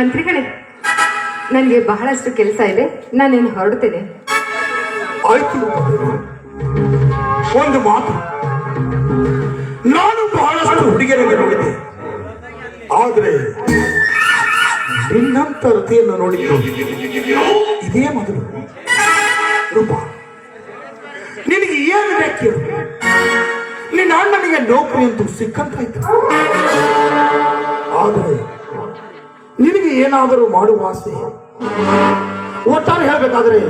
ಮಂತ್ರಿಗಳೇ, ನನಗೆ ಬಹಳಷ್ಟು ಕೆಲಸ ಇದೆ, ನಾನೇನು ಹೊರಡ್ತೇನೆ. ಆಯ್ತು. ಒಂದು ಮಾತು. ನಾನು ಬಹಳಷ್ಟು ಹುಡುಗಿಯರಿಗೆ ನೋಡಿದೆ ಆದರೆ, ನಿನ್ನಂತ ರತಿಯನ್ನು ನೋಡಿದ್ದು ಇದೇ ಮೊದಲು. ರೂಪ, ನಿನಗೆ ಏನು ಬೇಕು? ನಿನ್ನ ಅಣ್ಣನಿಗೆ ನೌಕರಿ ಅಂತೂ ಸಿಕ್ಕಂತಾಯ್ತು. ಆದರೆ ನಿನಗೆ ಏನಾದರೂ ಮಾಡುವ ಆಸೆ? ಒಟ್ಟಾರೆ ಹೇಳ್ಬೇಕಾದ್ರೆ,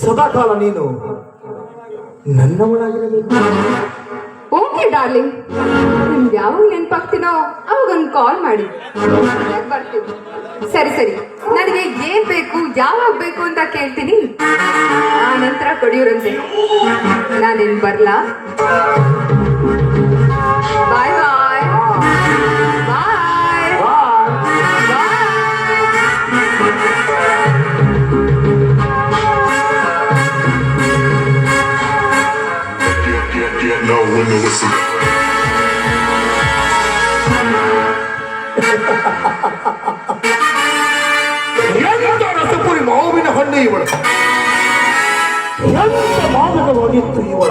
ಸದಾಕಾಲ ನೀನು ಓಕೆ ಡಾರ್ಲಿಂಗ್. ನಿಮ್ಗೆ ಯಾವಾಗ ನೆನಪಾಗ್ತೀನೋ ಅವಾಗ ಒಂದು ಕಾಲ್ ಮಾಡಿ. ಸರಿ ಸರಿ. ನನಗೆ ಏನ್ ಬೇಕು, ಯಾವಾಗ ಬೇಕು ಅಂತ ಕೇಳ್ತೀನಿ. ಆ ನಂತರ ಕೊಡಿಯೋರಂತೆ. ನಾನೇನ್ ಬರ್ಲಾ? ಬಾಯ್ ಬಾಯ್. No, when to whistle. ಎಂತ ರಸಪುರಿ ಮಾವಿನ ಹಣ್ಣು ಇವಳು ಎಂತ ಮಾದಕವಾಗಿತ್ತು ಇವಳ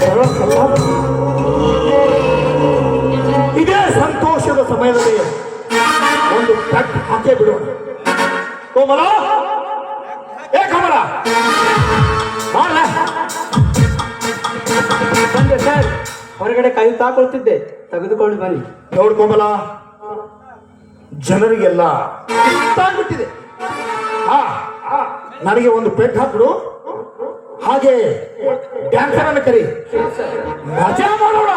ಸರಳ ಸಂವಾದ. ಇದೇ ಸಂತೋಷದ ಸಮಯದಲ್ಲಿ ಒಂದು ಕಟ್ ಹಾಕೇ ಬಿಡೋಣ ಕೋಮಲ ಏ ಕಮಲ ಹೊರಗಡೆ ಕೈ ತಾಕೊಳ್ತಿದ್ದೆ. ತೆಗೆದುಕೊಂಡು ಬನ್ನಿ. ನೋಡ್ಕೊಂಬಲ. ಕೋಮಲ ಜನರಿಗೆಲ್ಲ ಗೊತ್ತಾಗ್ಬಿಟ್ಟಿದೆ ಹಾ ನನಗೆ ಒಂದು ಪೆಟ್ ಹಾಕ್ಬಿಡು. ಹಾಗೆ ಡ್ಯಾನ್ಸರ್ ಅನ್ನು ಕರಿ ಮಜಾ ಮಾಡೋಣ.